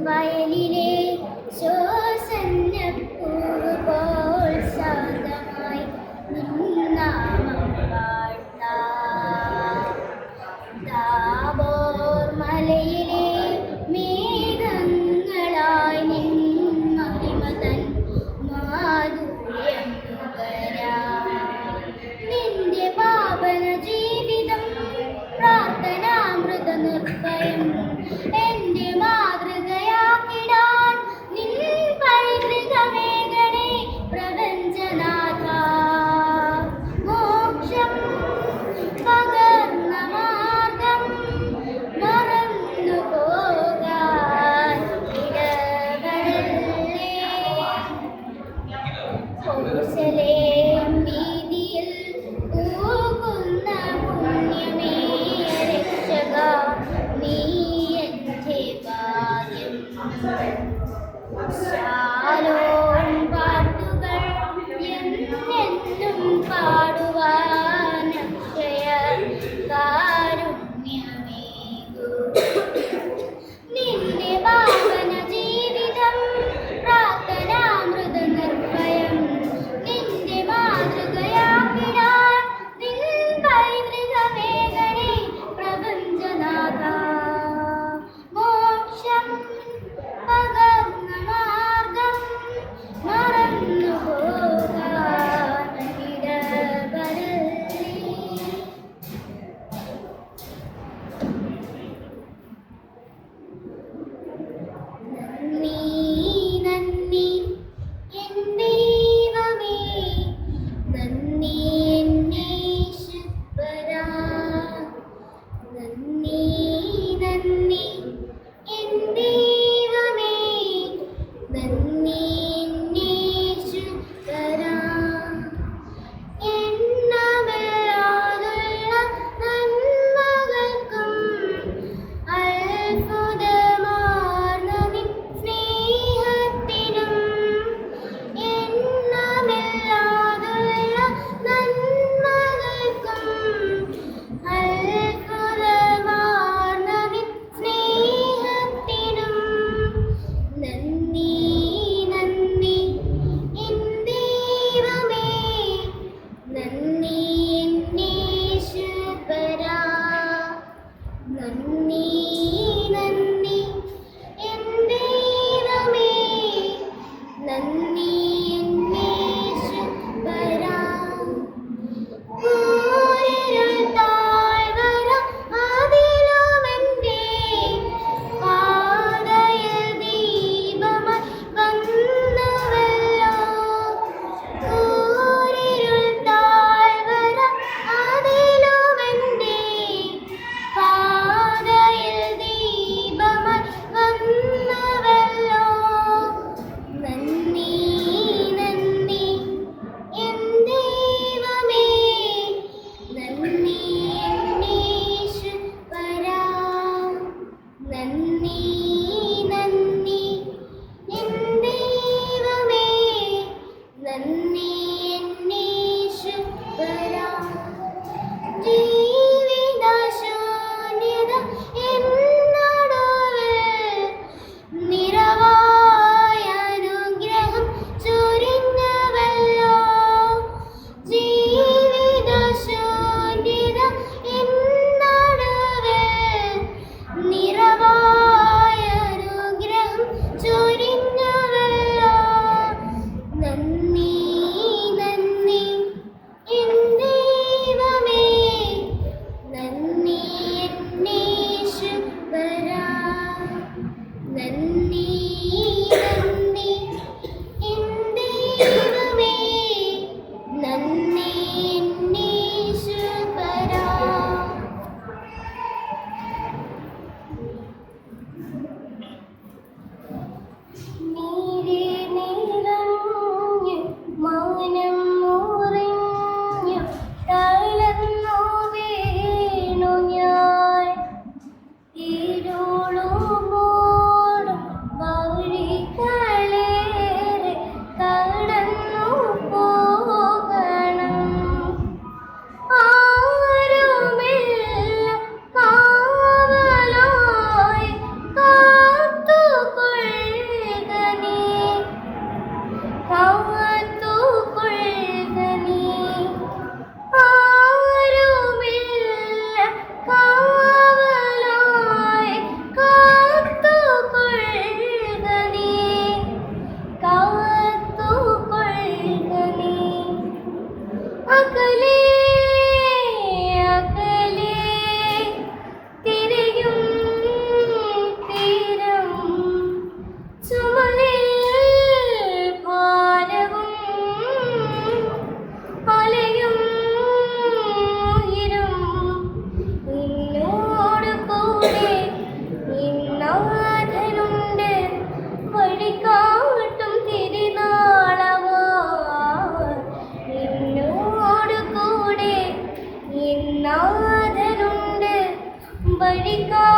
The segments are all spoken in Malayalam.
വയലിലെ സോ Você lê Monica.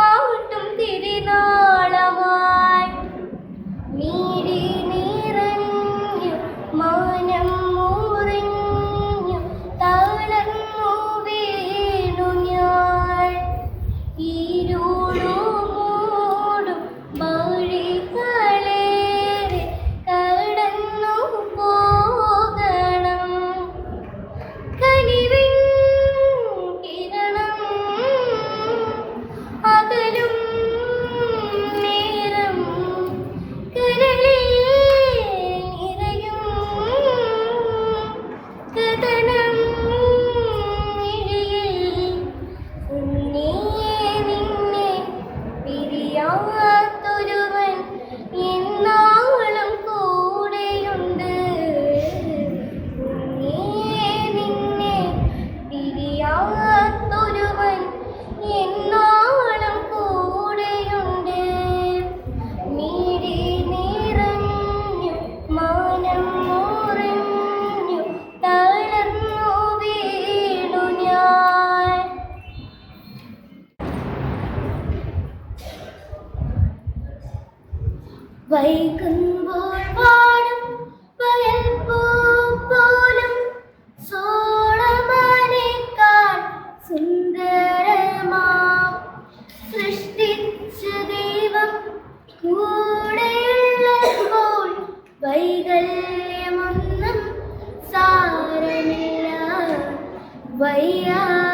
वैया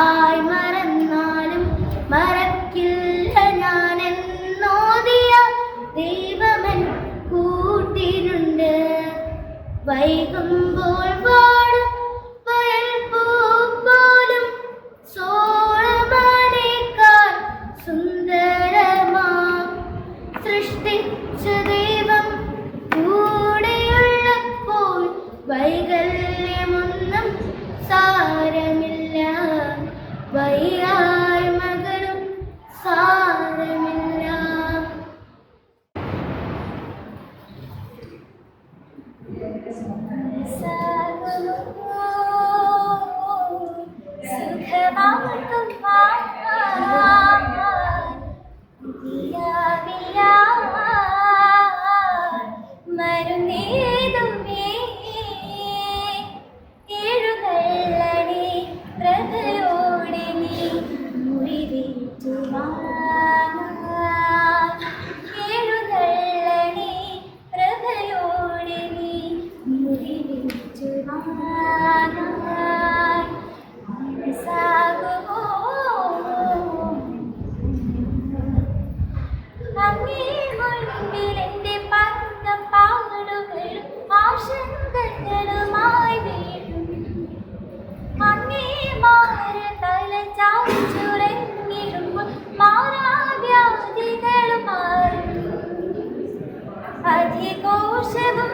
I അധികോഷവും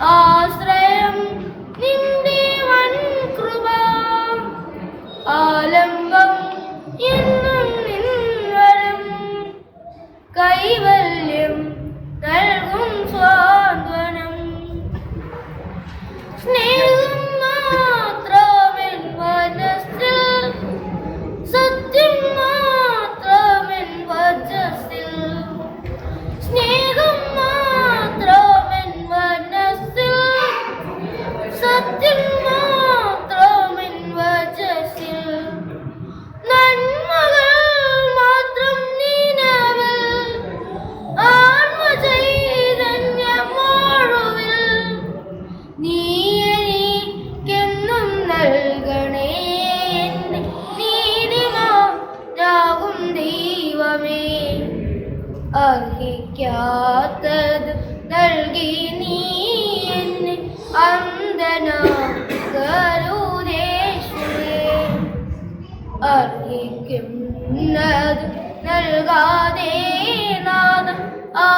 Ağaçlar ലഭിക്കാത്തത് നൽകി നീ എന്നെ അന്തനാകരുദേശേ അറിയിക്കുന്നത് നൽകാതെ നാദ ആ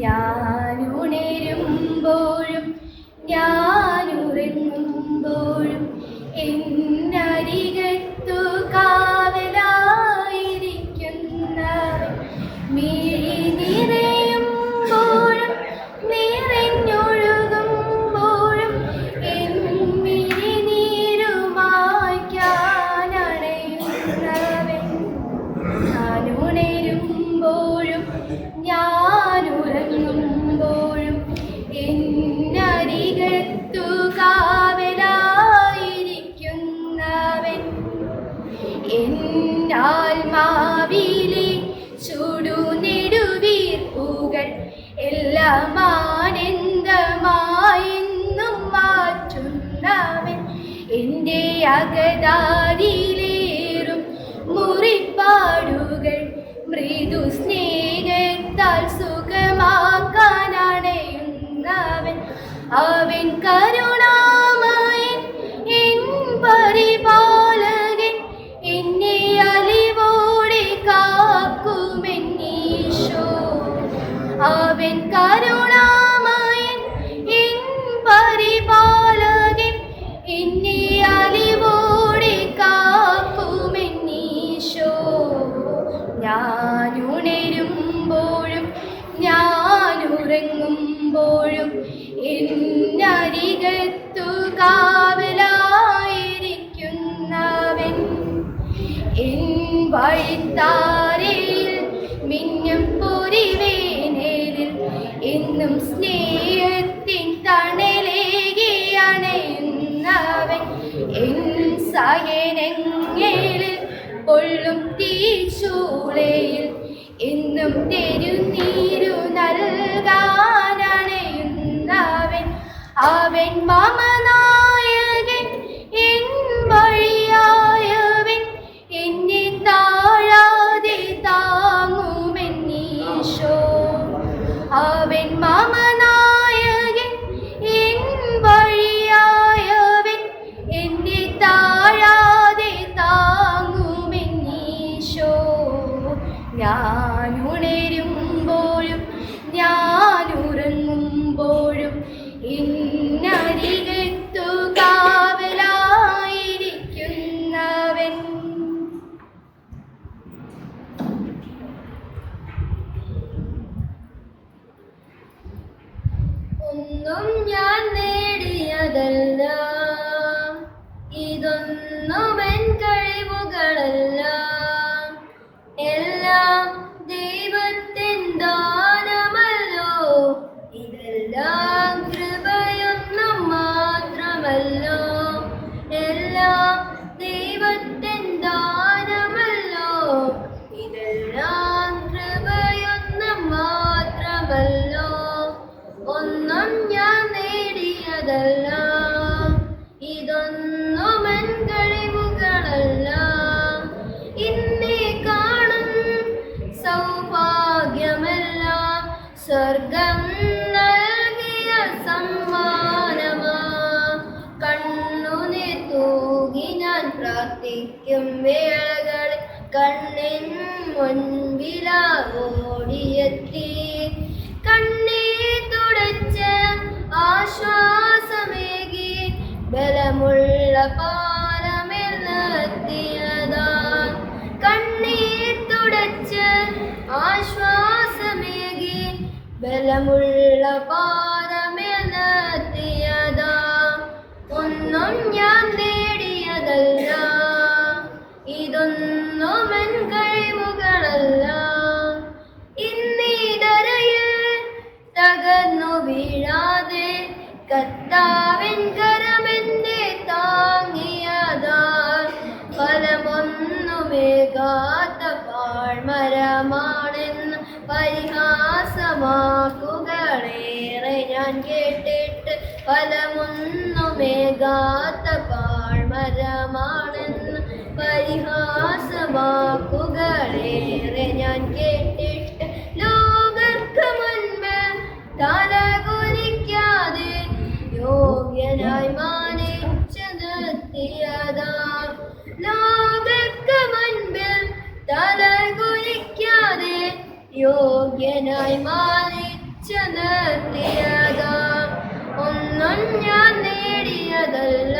呀。അകതാരിലേറും മുറിപ്പാടുകൾ മൃദു സ്നേഹത്താൽ സുഖമാക്കാനണയുന്നവൻ അവൻ കരുണ വഴിത്താരയിൽ എന്നും പൊള്ളും തീച്ചൂളയിൽ എന്നും തെരുനീരു നൽകാനണയുന്നവൻ അവൻ മമനാ വേളകൾ കണ്ണിൻ മുൻപില ഓടിയെത്തി. കണ്ണീ തുടച്ച ആശ്വാസമേകി ബലമുള്ള പാലമിൽ കണ്ണീർ തുടച്ച് ആശ്വാസമേകി ബലമുള്ള ഇതിഹാസ വാക്കുകളേറെ ഞാൻ കേട്ടിട്ട് ലോകർക്ക് മുൻപ് തലകുലിക്കാതെ യോഗ്യനായി മാനിച്ചു നിർത്തിയതാ ലോകർക്ക് മുൻപിൽ തലകുലിക്കാതെ യോഗ്യനായി മാനിച്ചു നിർത്തിയതാ ഒന്നും ഞാൻ നേടിയതല്ല.